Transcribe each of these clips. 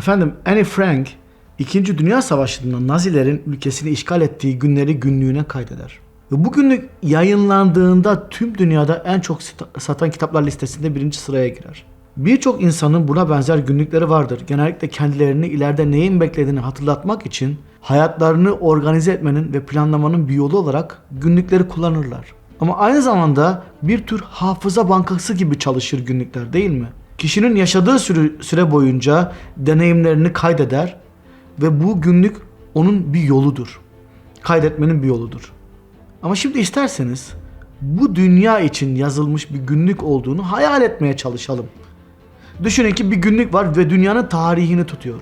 Efendim Anne Frank İkinci Dünya Savaşı'nda Nazilerin ülkesini işgal ettiği günleri günlüğüne kaydeder. Ve bu günlük yayınlandığında tüm dünyada en çok satan kitaplar listesinde birinci sıraya girer. Birçok insanın buna benzer günlükleri vardır. Genellikle kendilerini ileride neyin beklediğini hatırlatmak için hayatlarını organize etmenin ve planlamanın bir yolu olarak günlükleri kullanırlar. Ama aynı zamanda bir tür hafıza bankası gibi çalışır günlükler değil mi? Kişinin yaşadığı süre, boyunca deneyimlerini kaydeder ve bu günlük onun bir yoludur. Kaydetmenin bir yoludur. Ama şimdi isterseniz bu dünya için yazılmış bir günlük olduğunu hayal etmeye çalışalım. Düşünün ki bir günlük var ve dünyanın tarihini tutuyor.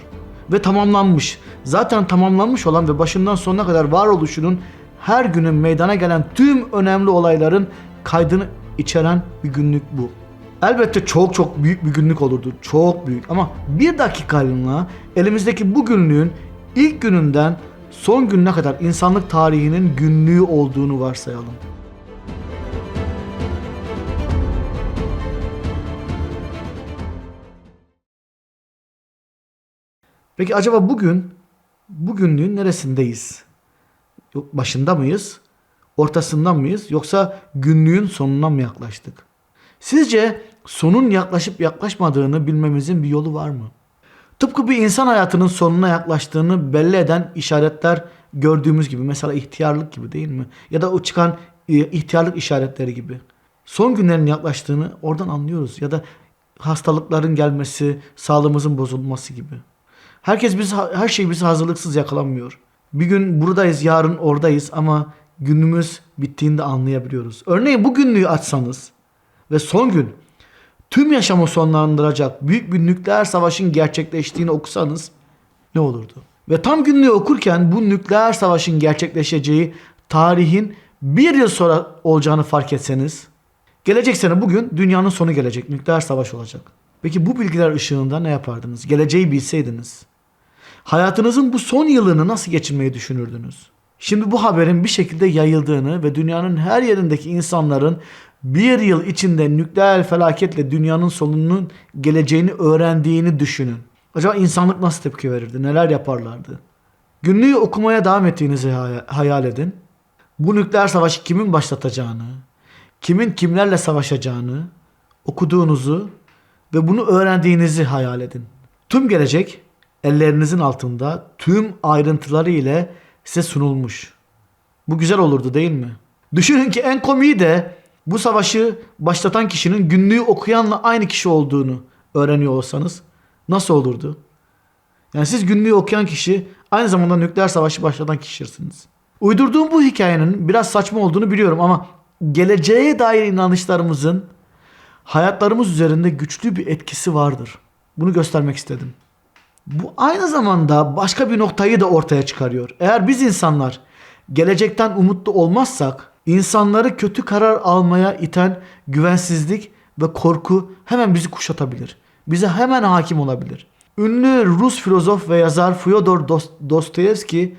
Ve tamamlanmış. Zaten tamamlanmış olan ve başından sonuna kadar varoluşunun her günün meydana gelen tüm önemli olayların kaydını içeren bir günlük bu. Elbette çok çok büyük bir günlük olurdu. Çok büyük ama bir dakikalığına elimizdeki bu günlüğün ilk gününden son gününe kadar insanlık tarihinin günlüğü olduğunu varsayalım. Peki acaba bugün bu günlüğün neresindeyiz? Başında mıyız? Ortasından mıyız? Yoksa günlüğün sonuna mı yaklaştık? Sizce sonun yaklaşıp yaklaşmadığını bilmemizin bir yolu var mı? Tıpkı bir insan hayatının sonuna yaklaştığını belli eden işaretler gördüğümüz gibi mesela ihtiyarlık gibi değil mi? Ya da o çıkan e, ihtiyarlık işaretleri gibi. Son günlerin yaklaştığını oradan anlıyoruz ya da hastalıkların gelmesi, sağlığımızın bozulması gibi. Herkes biz her şey bizi hazırlıksız yakalanmıyor. Bir gün buradayız, yarın oradayız ama günümüz bittiğinde anlayabiliyoruz. Örneğin bu günlüğü açsanız ve son gün tüm yaşamı sonlandıracak büyük bir nükleer savaşın gerçekleştiğini okusanız ne olurdu? Ve tam günlüğü okurken bu nükleer savaşın gerçekleşeceği tarihin bir yıl sonra olacağını fark etseniz gelecek sene bugün dünyanın sonu gelecek. Nükleer savaş olacak. Peki bu bilgiler ışığında ne yapardınız? Geleceği bilseydiniz. Hayatınızın bu son yılını nasıl geçirmeyi düşünürdünüz? Şimdi bu haberin bir şekilde yayıldığını ve dünyanın her yerindeki insanların bir yıl içinde nükleer felaketle dünyanın sonunun geleceğini öğrendiğini düşünün. Acaba insanlık nasıl tepki verirdi? Neler yaparlardı? Günlüğü okumaya devam ettiğinizi hay- hayal edin. Bu nükleer savaşı kimin başlatacağını, kimin kimlerle savaşacağını okuduğunuzu ve bunu öğrendiğinizi hayal edin. Tüm gelecek ellerinizin altında tüm ayrıntıları ile size sunulmuş. Bu güzel olurdu değil mi? Düşünün ki en komiği de bu savaşı başlatan kişinin günlüğü okuyanla aynı kişi olduğunu öğreniyor olsanız nasıl olurdu? Yani siz günlüğü okuyan kişi aynı zamanda nükleer savaşı başlatan kişisiniz. Uydurduğum bu hikayenin biraz saçma olduğunu biliyorum ama geleceğe dair inanışlarımızın hayatlarımız üzerinde güçlü bir etkisi vardır. Bunu göstermek istedim. Bu aynı zamanda başka bir noktayı da ortaya çıkarıyor. Eğer biz insanlar gelecekten umutlu olmazsak insanları kötü karar almaya iten güvensizlik ve korku hemen bizi kuşatabilir. Bize hemen hakim olabilir. Ünlü Rus filozof ve yazar Fyodor Dost- Dostoyevski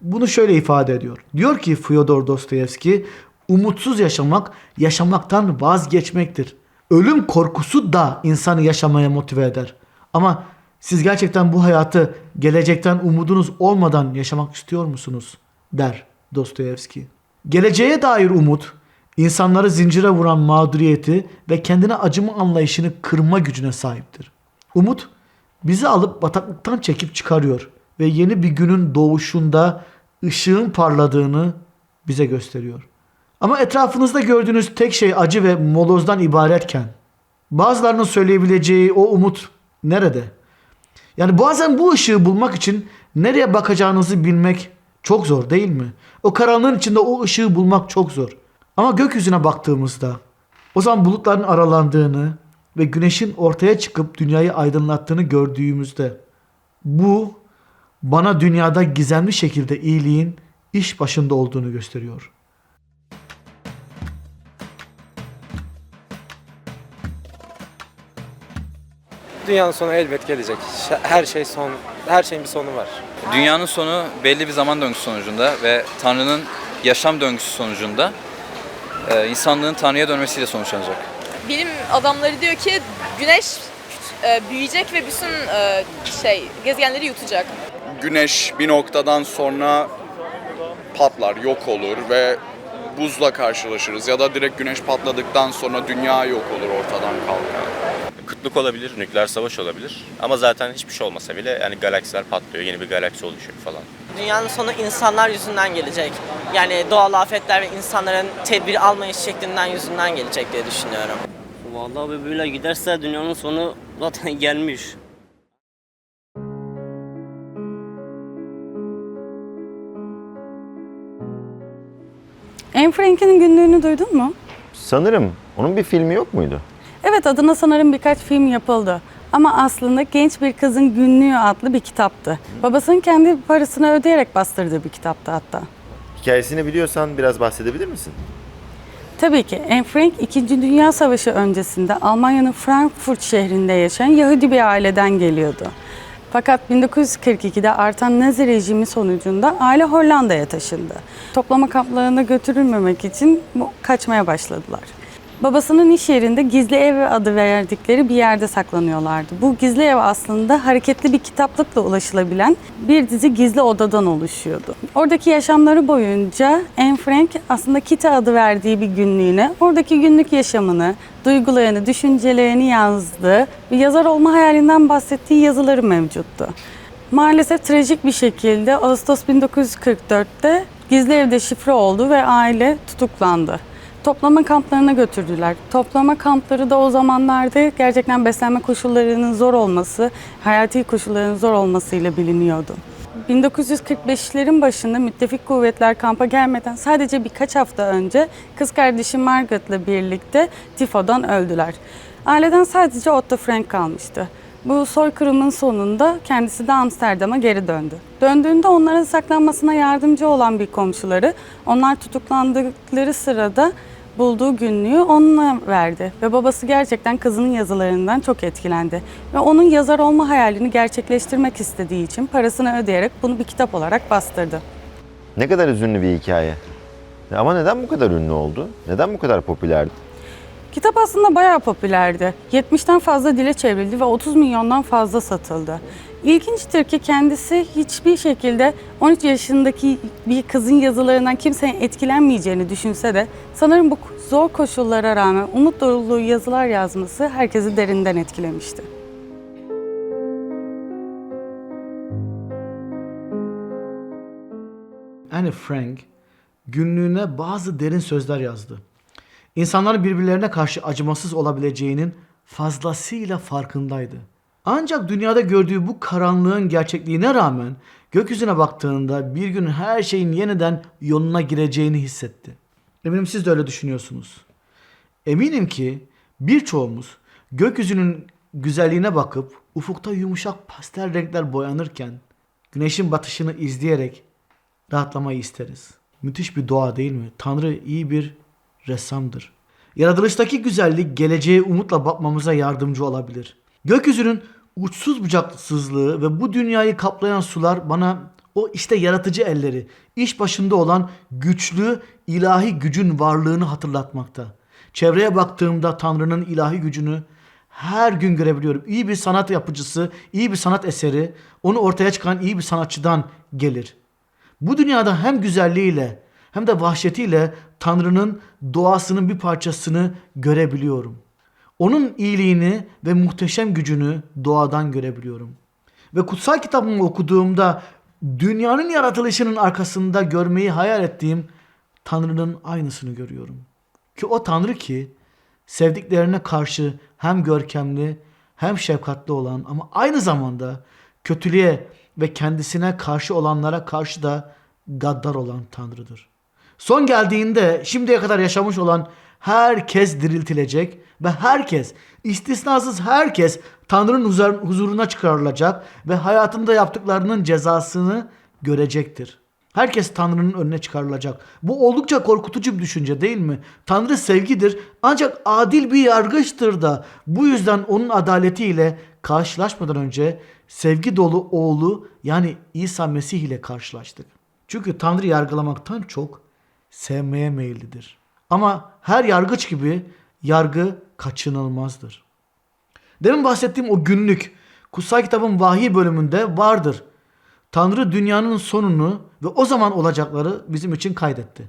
bunu şöyle ifade ediyor. Diyor ki Fyodor Dostoyevski, umutsuz yaşamak yaşamaktan vazgeçmektir. Ölüm korkusu da insanı yaşamaya motive eder. Ama siz gerçekten bu hayatı gelecekten umudunuz olmadan yaşamak istiyor musunuz? der Dostoyevski. Geleceğe dair umut, insanları zincire vuran mağduriyeti ve kendine acıma anlayışını kırma gücüne sahiptir. Umut bizi alıp bataklıktan çekip çıkarıyor ve yeni bir günün doğuşunda ışığın parladığını bize gösteriyor. Ama etrafınızda gördüğünüz tek şey acı ve molozdan ibaretken bazılarının söyleyebileceği o umut nerede? Yani bazen bu ışığı bulmak için nereye bakacağınızı bilmek çok zor değil mi? O karanlığın içinde o ışığı bulmak çok zor. Ama gökyüzüne baktığımızda o zaman bulutların aralandığını ve güneşin ortaya çıkıp dünyayı aydınlattığını gördüğümüzde bu bana dünyada gizemli şekilde iyiliğin iş başında olduğunu gösteriyor. Dünyanın sonu elbet gelecek. Her şey son, her şeyin bir sonu var. Dünyanın sonu belli bir zaman döngüsü sonucunda ve Tanrı'nın yaşam döngüsü sonucunda e, insanlığın Tanrı'ya dönmesiyle sonuçlanacak. bilim adamları diyor ki güneş e, büyüyecek ve bütün e, şey gezegenleri yutacak. güneş bir noktadan sonra patlar, yok olur ve buzla karşılaşırız ya da direkt güneş patladıktan sonra dünya yok olur ortadan kalkar. Kıtlık olabilir, nükleer savaş olabilir. Ama zaten hiçbir şey olmasa bile yani galaksiler patlıyor, yeni bir galaksi oluşuyor falan. Dünyanın sonu insanlar yüzünden gelecek. Yani doğal afetler ve insanların tedbir almayış şeklinden yüzünden gelecek diye düşünüyorum. Vallahi böyle giderse dünyanın sonu zaten gelmiş. Anne Frank'in günlüğünü duydun mu? Sanırım onun bir filmi yok muydu? Evet adına sanırım birkaç film yapıldı. Ama aslında genç bir kızın günlüğü adlı bir kitaptı. Babasının kendi parasını ödeyerek bastırdığı bir kitaptı hatta. Hikayesini biliyorsan biraz bahsedebilir misin? Tabii ki Anne Frank 2. Dünya Savaşı öncesinde Almanya'nın Frankfurt şehrinde yaşayan Yahudi bir aileden geliyordu. Fakat 1942'de artan Nazi rejimi sonucunda aile Hollanda'ya taşındı. Toplama kamplarına götürülmemek için kaçmaya başladılar. Babasının iş yerinde gizli ev adı verdikleri bir yerde saklanıyorlardı. Bu gizli ev aslında hareketli bir kitaplıkla ulaşılabilen bir dizi gizli odadan oluşuyordu. Oradaki yaşamları boyunca Anne Frank aslında Kitty adı verdiği bir günlüğüne oradaki günlük yaşamını, duygularını, düşüncelerini yazdığı ve yazar olma hayalinden bahsettiği yazıları mevcuttu. Maalesef trajik bir şekilde Ağustos 1944'te gizli evde şifre oldu ve aile tutuklandı. Toplama kamplarına götürdüler. Toplama kampları da o zamanlarda gerçekten beslenme koşullarının zor olması, hayati koşulların zor olmasıyla biliniyordu. 1945'lerin başında müttefik kuvvetler kampa gelmeden sadece birkaç hafta önce kız kardeşi Margaret'la birlikte tifodan öldüler. Aileden sadece Otto Frank kalmıştı. Bu soykırımın sonunda kendisi de Amsterdam'a geri döndü. Döndüğünde onların saklanmasına yardımcı olan bir komşuları, onlar tutuklandıkları sırada bulduğu günlüğü onunla verdi. Ve babası gerçekten kızının yazılarından çok etkilendi. Ve onun yazar olma hayalini gerçekleştirmek istediği için parasını ödeyerek bunu bir kitap olarak bastırdı. Ne kadar üzünlü bir hikaye. Ama neden bu kadar ünlü oldu? Neden bu kadar popülerdi? Kitap aslında bayağı popülerdi. 70'ten fazla dile çevrildi ve 30 milyondan fazla satıldı. İlginçtir ki kendisi hiçbir şekilde 13 yaşındaki bir kızın yazılarından kimsenin etkilenmeyeceğini düşünse de sanırım bu zor koşullara rağmen umut dolu yazılar yazması herkesi derinden etkilemişti. Anne Frank günlüğüne bazı derin sözler yazdı. İnsanların birbirlerine karşı acımasız olabileceğinin fazlasıyla farkındaydı. Ancak dünyada gördüğü bu karanlığın gerçekliğine rağmen gökyüzüne baktığında bir gün her şeyin yeniden yoluna gireceğini hissetti. Eminim siz de öyle düşünüyorsunuz. Eminim ki birçoğumuz gökyüzünün güzelliğine bakıp ufukta yumuşak pastel renkler boyanırken güneşin batışını izleyerek rahatlamayı isteriz. Müthiş bir doğa değil mi? Tanrı iyi bir ressamdır. Yaratılıştaki güzellik geleceğe umutla bakmamıza yardımcı olabilir. Gökyüzünün uçsuz bucaksızlığı ve bu dünyayı kaplayan sular bana o işte yaratıcı elleri, iş başında olan güçlü ilahi gücün varlığını hatırlatmakta. Çevreye baktığımda Tanrı'nın ilahi gücünü her gün görebiliyorum. İyi bir sanat yapıcısı, iyi bir sanat eseri, onu ortaya çıkan iyi bir sanatçıdan gelir. Bu dünyada hem güzelliğiyle hem de vahşetiyle Tanrı'nın doğasının bir parçasını görebiliyorum. Onun iyiliğini ve muhteşem gücünü doğadan görebiliyorum. Ve kutsal kitabımı okuduğumda dünyanın yaratılışının arkasında görmeyi hayal ettiğim Tanrı'nın aynısını görüyorum. Ki o Tanrı ki sevdiklerine karşı hem görkemli hem şefkatli olan ama aynı zamanda kötülüğe ve kendisine karşı olanlara karşı da gaddar olan Tanrı'dır. Son geldiğinde şimdiye kadar yaşamış olan herkes diriltilecek ve herkes, istisnasız herkes Tanrı'nın huzur- huzuruna çıkarılacak ve hayatında yaptıklarının cezasını görecektir. Herkes Tanrı'nın önüne çıkarılacak. Bu oldukça korkutucu bir düşünce değil mi? Tanrı sevgidir ancak adil bir yargıçtır da. Bu yüzden onun adaletiyle karşılaşmadan önce sevgi dolu oğlu yani İsa Mesih ile karşılaştık. Çünkü Tanrı yargılamaktan çok sevmeye meyillidir. Ama her yargıç gibi yargı kaçınılmazdır. Demin bahsettiğim o günlük kutsal kitabın vahiy bölümünde vardır. Tanrı dünyanın sonunu ve o zaman olacakları bizim için kaydetti.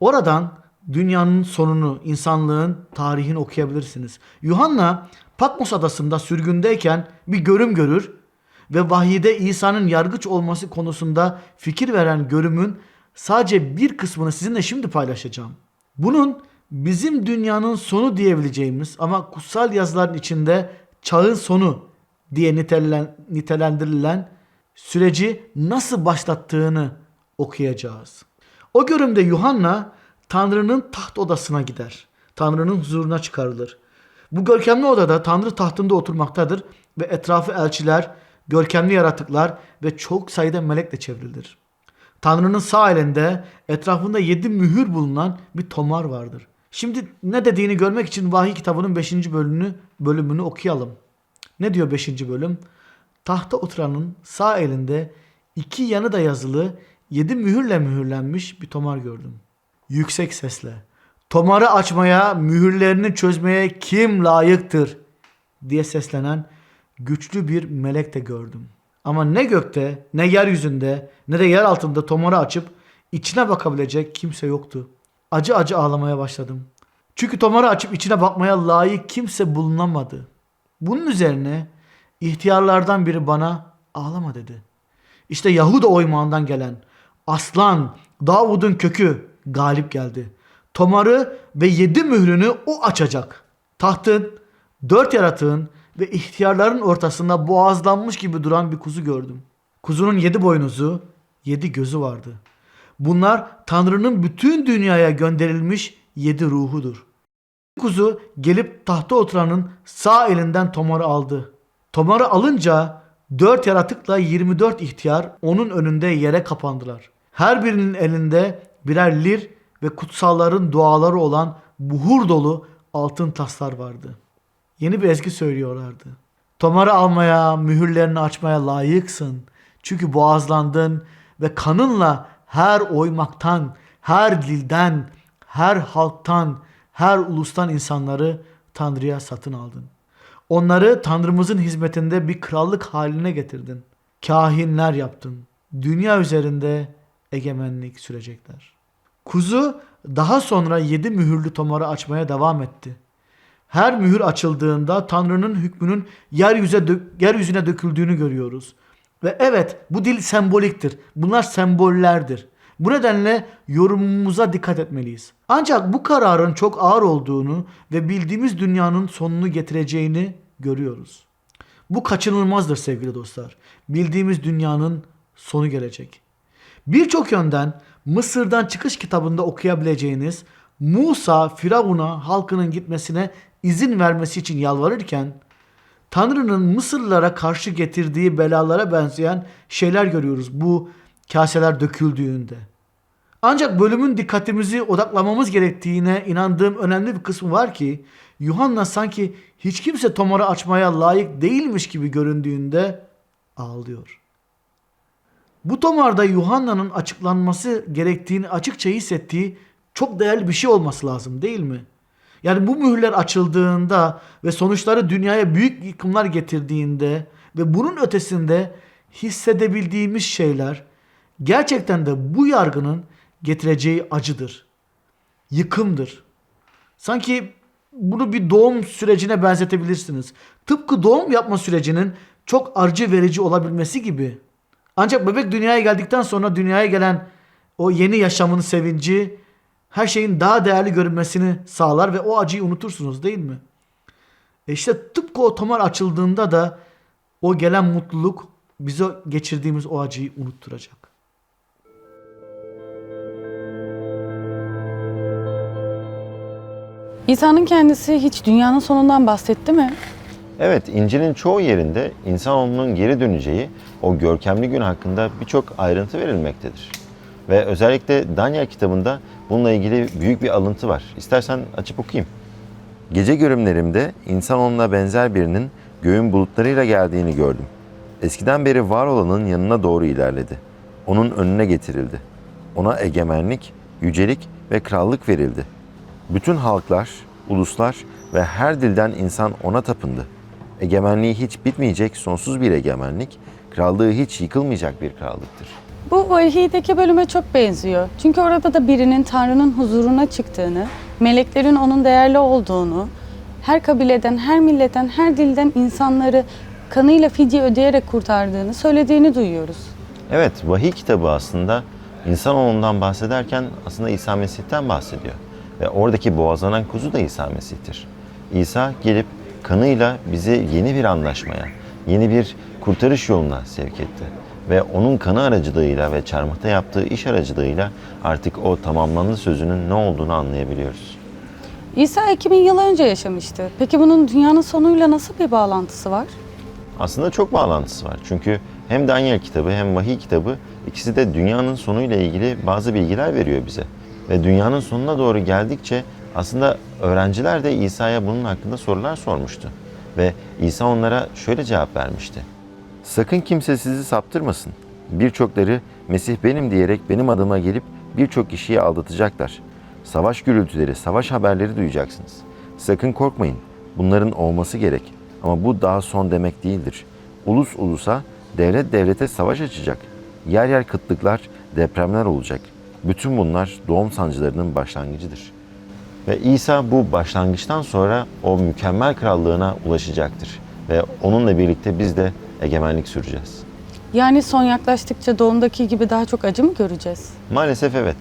Oradan dünyanın sonunu, insanlığın tarihini okuyabilirsiniz. Yuhanna Patmos adasında sürgündeyken bir görüm görür ve vahiyde İsa'nın yargıç olması konusunda fikir veren görümün sadece bir kısmını sizinle şimdi paylaşacağım. Bunun bizim dünyanın sonu diyebileceğimiz ama kutsal yazıların içinde çağın sonu diye nitelen, nitelendirilen süreci nasıl başlattığını okuyacağız. O görümde Yuhanna Tanrı'nın taht odasına gider. Tanrı'nın huzuruna çıkarılır. Bu görkemli odada Tanrı tahtında oturmaktadır ve etrafı elçiler, görkemli yaratıklar ve çok sayıda melekle çevrilir. Tanrı'nın sağ elinde etrafında yedi mühür bulunan bir tomar vardır. Şimdi ne dediğini görmek için vahiy kitabının 5. bölümünü, bölümünü okuyalım. Ne diyor 5. bölüm? Tahta oturanın sağ elinde iki yanı da yazılı yedi mühürle mühürlenmiş bir tomar gördüm. Yüksek sesle tomarı açmaya, mühürlerini çözmeye kim layıktır diye seslenen güçlü bir melek de gördüm. Ama ne gökte, ne yeryüzünde, ne de yer altında tomarı açıp içine bakabilecek kimse yoktu. Acı acı ağlamaya başladım. Çünkü tomarı açıp içine bakmaya layık kimse bulunamadı. Bunun üzerine ihtiyarlardan biri bana ağlama dedi. İşte Yahuda oymağından gelen aslan Davud'un kökü galip geldi. Tomarı ve yedi mührünü o açacak. Tahtın, dört yaratığın ve ihtiyarların ortasında boğazlanmış gibi duran bir kuzu gördüm. Kuzunun yedi boynuzu, yedi gözü vardı. Bunlar Tanrı'nın bütün dünyaya gönderilmiş yedi ruhudur. Kuzu gelip tahta oturanın sağ elinden tomarı aldı. Tomarı alınca dört yaratıkla 24 ihtiyar onun önünde yere kapandılar. Her birinin elinde birer lir ve kutsalların duaları olan buhur dolu altın taslar vardı. Yeni bir ezgi söylüyorlardı. Tomarı almaya, mühürlerini açmaya layıksın. Çünkü boğazlandın ve kanınla her oymaktan, her dilden, her halktan, her ulustan insanları Tanrı'ya satın aldın. Onları Tanrımızın hizmetinde bir krallık haline getirdin. Kahinler yaptın. Dünya üzerinde egemenlik sürecekler. Kuzu daha sonra yedi mühürlü tomarı açmaya devam etti. Her mühür açıldığında Tanrı'nın hükmünün yeryüze dö- yeryüzüne döküldüğünü görüyoruz. Ve evet bu dil semboliktir. Bunlar sembollerdir. Bu nedenle yorumumuza dikkat etmeliyiz. Ancak bu kararın çok ağır olduğunu ve bildiğimiz dünyanın sonunu getireceğini görüyoruz. Bu kaçınılmazdır sevgili dostlar. Bildiğimiz dünyanın sonu gelecek. Birçok yönden Mısır'dan çıkış kitabında okuyabileceğiniz Musa Firavun'a halkının gitmesine izin vermesi için yalvarırken Tanrı'nın Mısırlılara karşı getirdiği belalara benzeyen şeyler görüyoruz bu kaseler döküldüğünde. Ancak bölümün dikkatimizi odaklamamız gerektiğine inandığım önemli bir kısmı var ki Yuhanna sanki hiç kimse tomarı açmaya layık değilmiş gibi göründüğünde ağlıyor. Bu tomarda Yuhanna'nın açıklanması gerektiğini açıkça hissettiği çok değerli bir şey olması lazım değil mi? Yani bu mühürler açıldığında ve sonuçları dünyaya büyük yıkımlar getirdiğinde ve bunun ötesinde hissedebildiğimiz şeyler gerçekten de bu yargının getireceği acıdır. Yıkımdır. Sanki bunu bir doğum sürecine benzetebilirsiniz. Tıpkı doğum yapma sürecinin çok acı verici olabilmesi gibi. Ancak bebek dünyaya geldikten sonra dünyaya gelen o yeni yaşamın sevinci her şeyin daha değerli görünmesini sağlar ve o acıyı unutursunuz değil mi? E işte tıpkı o tomar açıldığında da o gelen mutluluk bize geçirdiğimiz o acıyı unutturacak. İsa'nın kendisi hiç dünyanın sonundan bahsetti mi? Evet, İncil'in çoğu yerinde insanoğlunun geri döneceği o görkemli gün hakkında birçok ayrıntı verilmektedir. Ve özellikle Daniel kitabında bununla ilgili büyük bir alıntı var. İstersen açıp okuyayım. Gece görümlerimde insanoğluna benzer birinin göğün bulutlarıyla geldiğini gördüm. Eskiden beri var olanın yanına doğru ilerledi. Onun önüne getirildi. Ona egemenlik, yücelik ve krallık verildi. Bütün halklar, uluslar ve her dilden insan ona tapındı. Egemenliği hiç bitmeyecek sonsuz bir egemenlik, krallığı hiç yıkılmayacak bir krallıktır. Bu vahiydeki bölüme çok benziyor. Çünkü orada da birinin Tanrı'nın huzuruna çıktığını, meleklerin onun değerli olduğunu, her kabileden, her milletten, her dilden insanları kanıyla fidye ödeyerek kurtardığını söylediğini duyuyoruz. Evet, vahiy kitabı aslında insanoğlundan bahsederken aslında İsa Mesih'ten bahsediyor. Ve oradaki boğazlanan kuzu da İsa Mesih'tir. İsa gelip kanıyla bizi yeni bir anlaşmaya, yeni bir kurtarış yoluna sevk etti. Ve onun kanı aracılığıyla ve çarmıhta yaptığı iş aracılığıyla artık o tamamlandı sözünün ne olduğunu anlayabiliyoruz. İsa 2000 yıl önce yaşamıştı. Peki bunun dünyanın sonuyla nasıl bir bağlantısı var? Aslında çok bağlantısı var. Çünkü hem Daniel kitabı hem vahiy kitabı ikisi de dünyanın sonuyla ilgili bazı bilgiler veriyor bize. Ve dünyanın sonuna doğru geldikçe aslında öğrenciler de İsa'ya bunun hakkında sorular sormuştu. Ve İsa onlara şöyle cevap vermişti. Sakın kimse sizi saptırmasın. Birçokları Mesih benim diyerek benim adıma gelip birçok kişiyi aldatacaklar. Savaş gürültüleri, savaş haberleri duyacaksınız. Sakın korkmayın. Bunların olması gerek. Ama bu daha son demek değildir. Ulus ulusa, devlet devlete savaş açacak. Yer yer kıtlıklar, depremler olacak. Bütün bunlar doğum sancılarının başlangıcıdır. Ve İsa bu başlangıçtan sonra o mükemmel krallığına ulaşacaktır. Ve onunla birlikte biz de egemenlik süreceğiz. Yani son yaklaştıkça doğumdaki gibi daha çok acı mı göreceğiz? Maalesef evet.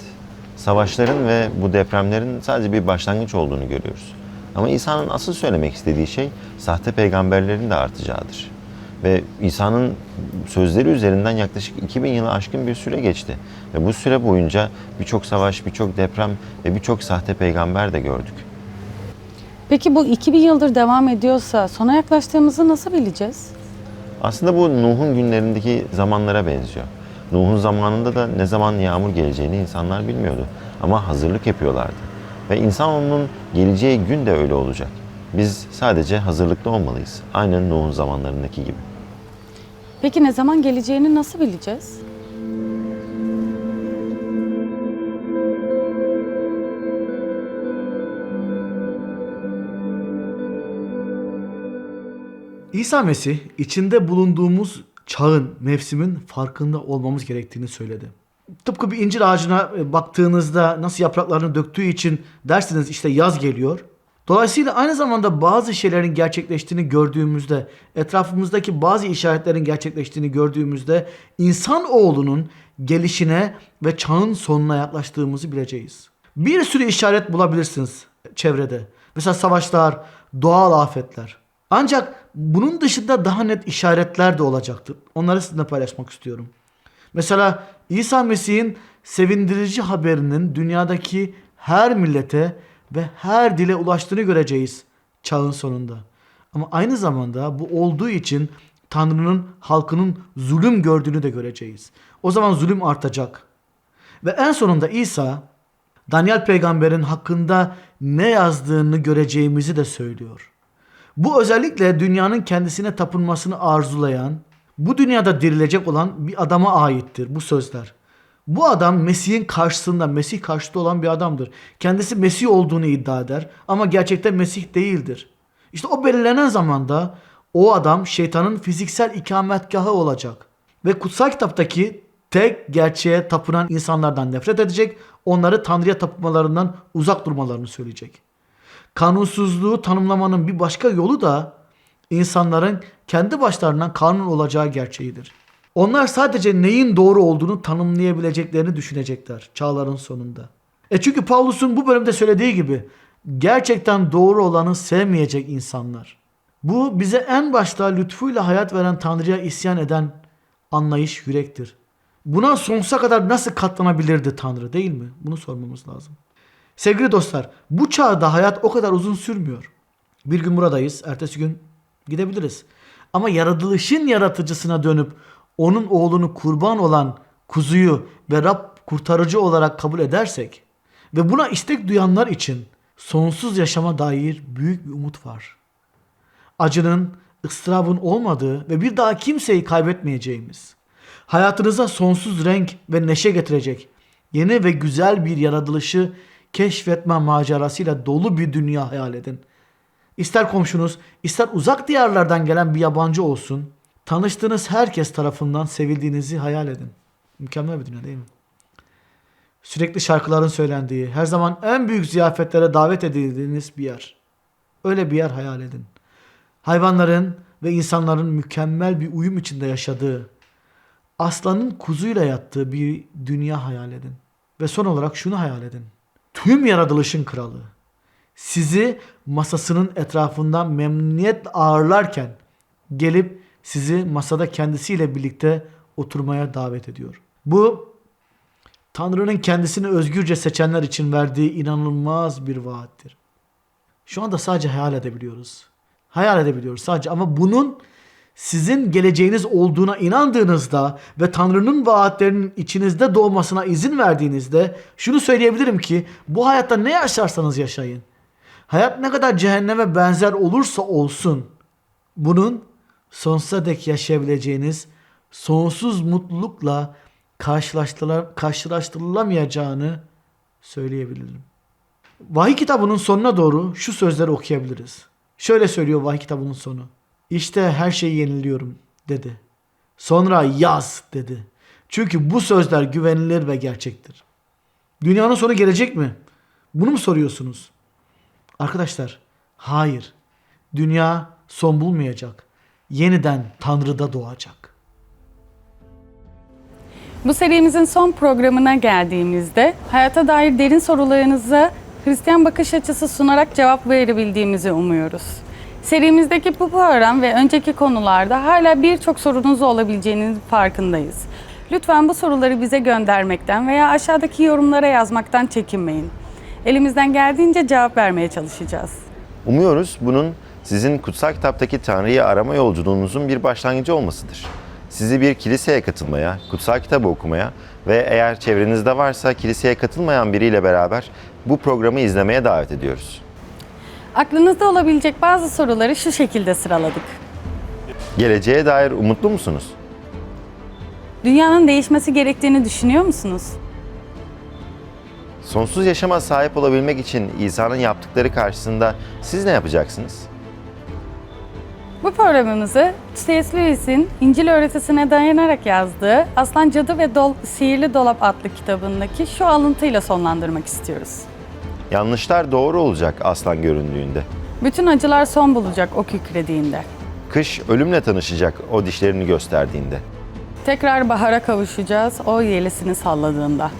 Savaşların ve bu depremlerin sadece bir başlangıç olduğunu görüyoruz. Ama İsa'nın asıl söylemek istediği şey sahte peygamberlerin de artacağıdır. Ve İsa'nın sözleri üzerinden yaklaşık 2000 yılı aşkın bir süre geçti. Ve bu süre boyunca birçok savaş, birçok deprem ve birçok sahte peygamber de gördük. Peki bu 2000 yıldır devam ediyorsa sona yaklaştığımızı nasıl bileceğiz? Aslında bu Nuh'un günlerindeki zamanlara benziyor. Nuh'un zamanında da ne zaman yağmur geleceğini insanlar bilmiyordu. Ama hazırlık yapıyorlardı. Ve insanoğlunun geleceği gün de öyle olacak. Biz sadece hazırlıklı olmalıyız. Aynen Nuh'un zamanlarındaki gibi. Peki ne zaman geleceğini nasıl bileceğiz? İsa Mesih içinde bulunduğumuz çağın, mevsimin farkında olmamız gerektiğini söyledi. Tıpkı bir incir ağacına e, baktığınızda nasıl yapraklarını döktüğü için dersiniz işte yaz geliyor. Dolayısıyla aynı zamanda bazı şeylerin gerçekleştiğini gördüğümüzde, etrafımızdaki bazı işaretlerin gerçekleştiğini gördüğümüzde insan oğlunun gelişine ve çağın sonuna yaklaştığımızı bileceğiz. Bir sürü işaret bulabilirsiniz çevrede. Mesela savaşlar, doğal afetler. Ancak bunun dışında daha net işaretler de olacaktır. Onları sizinle paylaşmak istiyorum. Mesela İsa Mesih'in sevindirici haberinin dünyadaki her millete ve her dile ulaştığını göreceğiz çağın sonunda. Ama aynı zamanda bu olduğu için Tanrı'nın halkının zulüm gördüğünü de göreceğiz. O zaman zulüm artacak. Ve en sonunda İsa Daniel peygamberin hakkında ne yazdığını göreceğimizi de söylüyor. Bu özellikle dünyanın kendisine tapınmasını arzulayan, bu dünyada dirilecek olan bir adama aittir bu sözler. Bu adam Mesih'in karşısında, Mesih karşıtı olan bir adamdır. Kendisi Mesih olduğunu iddia eder ama gerçekten Mesih değildir. İşte o belirlenen zamanda o adam şeytanın fiziksel ikametgahı olacak. Ve kutsal kitaptaki tek gerçeğe tapınan insanlardan nefret edecek, onları Tanrı'ya tapınmalarından uzak durmalarını söyleyecek. Kanunsuzluğu tanımlamanın bir başka yolu da insanların kendi başlarından kanun olacağı gerçeğidir. Onlar sadece neyin doğru olduğunu tanımlayabileceklerini düşünecekler çağların sonunda. E çünkü Paulus'un bu bölümde söylediği gibi gerçekten doğru olanı sevmeyecek insanlar. Bu bize en başta lütfuyla hayat veren Tanrı'ya isyan eden anlayış yürektir. Buna sonsuza kadar nasıl katlanabilirdi Tanrı değil mi? Bunu sormamız lazım. Sevgili dostlar, bu çağda hayat o kadar uzun sürmüyor. Bir gün buradayız, ertesi gün gidebiliriz. Ama yaratılışın yaratıcısına dönüp onun oğlunu kurban olan kuzuyu ve Rab kurtarıcı olarak kabul edersek ve buna istek duyanlar için sonsuz yaşama dair büyük bir umut var. Acının, ıstırabın olmadığı ve bir daha kimseyi kaybetmeyeceğimiz, hayatınıza sonsuz renk ve neşe getirecek yeni ve güzel bir yaratılışı keşfetme macerasıyla dolu bir dünya hayal edin. ister komşunuz, ister uzak diyarlardan gelen bir yabancı olsun, tanıştığınız herkes tarafından sevildiğinizi hayal edin. Mükemmel bir dünya değil mi? Sürekli şarkıların söylendiği, her zaman en büyük ziyafetlere davet edildiğiniz bir yer. Öyle bir yer hayal edin. Hayvanların ve insanların mükemmel bir uyum içinde yaşadığı, aslanın kuzuyla yattığı bir dünya hayal edin. Ve son olarak şunu hayal edin. Tüm yaratılışın kralı sizi masasının etrafından memnuniyetle ağırlarken gelip sizi masada kendisiyle birlikte oturmaya davet ediyor. Bu Tanrı'nın kendisini özgürce seçenler için verdiği inanılmaz bir vaattir. Şu anda sadece hayal edebiliyoruz. Hayal edebiliyoruz sadece ama bunun sizin geleceğiniz olduğuna inandığınızda ve Tanrı'nın vaatlerinin içinizde doğmasına izin verdiğinizde şunu söyleyebilirim ki bu hayatta ne yaşarsanız yaşayın. Hayat ne kadar cehenneme benzer olursa olsun bunun sonsuza dek yaşayabileceğiniz sonsuz mutlulukla karşılaştırıla- karşılaştırılamayacağını söyleyebilirim. Vahiy kitabının sonuna doğru şu sözleri okuyabiliriz. Şöyle söylüyor vahiy kitabının sonu. İşte her şeyi yeniliyorum dedi. Sonra yaz dedi. Çünkü bu sözler güvenilir ve gerçektir. Dünyanın sonu gelecek mi? Bunu mu soruyorsunuz? Arkadaşlar, hayır. Dünya son bulmayacak. Yeniden Tanrı'da doğacak. Bu serimizin son programına geldiğimizde hayata dair derin sorularınıza Hristiyan bakış açısı sunarak cevap verebildiğimizi umuyoruz. Serimizdeki bu program ve önceki konularda hala birçok sorunuz olabileceğinin farkındayız. Lütfen bu soruları bize göndermekten veya aşağıdaki yorumlara yazmaktan çekinmeyin. Elimizden geldiğince cevap vermeye çalışacağız. Umuyoruz bunun sizin kutsal kitaptaki Tanrı'yı arama yolculuğunuzun bir başlangıcı olmasıdır. Sizi bir kiliseye katılmaya, kutsal kitabı okumaya ve eğer çevrenizde varsa kiliseye katılmayan biriyle beraber bu programı izlemeye davet ediyoruz. Aklınızda olabilecek bazı soruları şu şekilde sıraladık. Geleceğe dair umutlu musunuz? Dünyanın değişmesi gerektiğini düşünüyor musunuz? Sonsuz yaşama sahip olabilmek için İsa'nın yaptıkları karşısında siz ne yapacaksınız? Bu programımızı C.S. Lewis'in İncil öğretisine dayanarak yazdığı Aslan Cadı ve Dol Sihirli Dolap adlı kitabındaki şu alıntıyla sonlandırmak istiyoruz. Yanlışlar doğru olacak aslan göründüğünde. Bütün acılar son bulacak o kükrediğinde. Kış ölümle tanışacak o dişlerini gösterdiğinde. Tekrar bahara kavuşacağız o yelisini salladığında.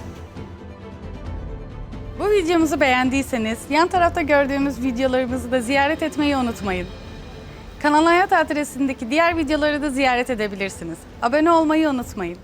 Bu videomuzu beğendiyseniz yan tarafta gördüğümüz videolarımızı da ziyaret etmeyi unutmayın. Kanal Hayat adresindeki diğer videoları da ziyaret edebilirsiniz. Abone olmayı unutmayın.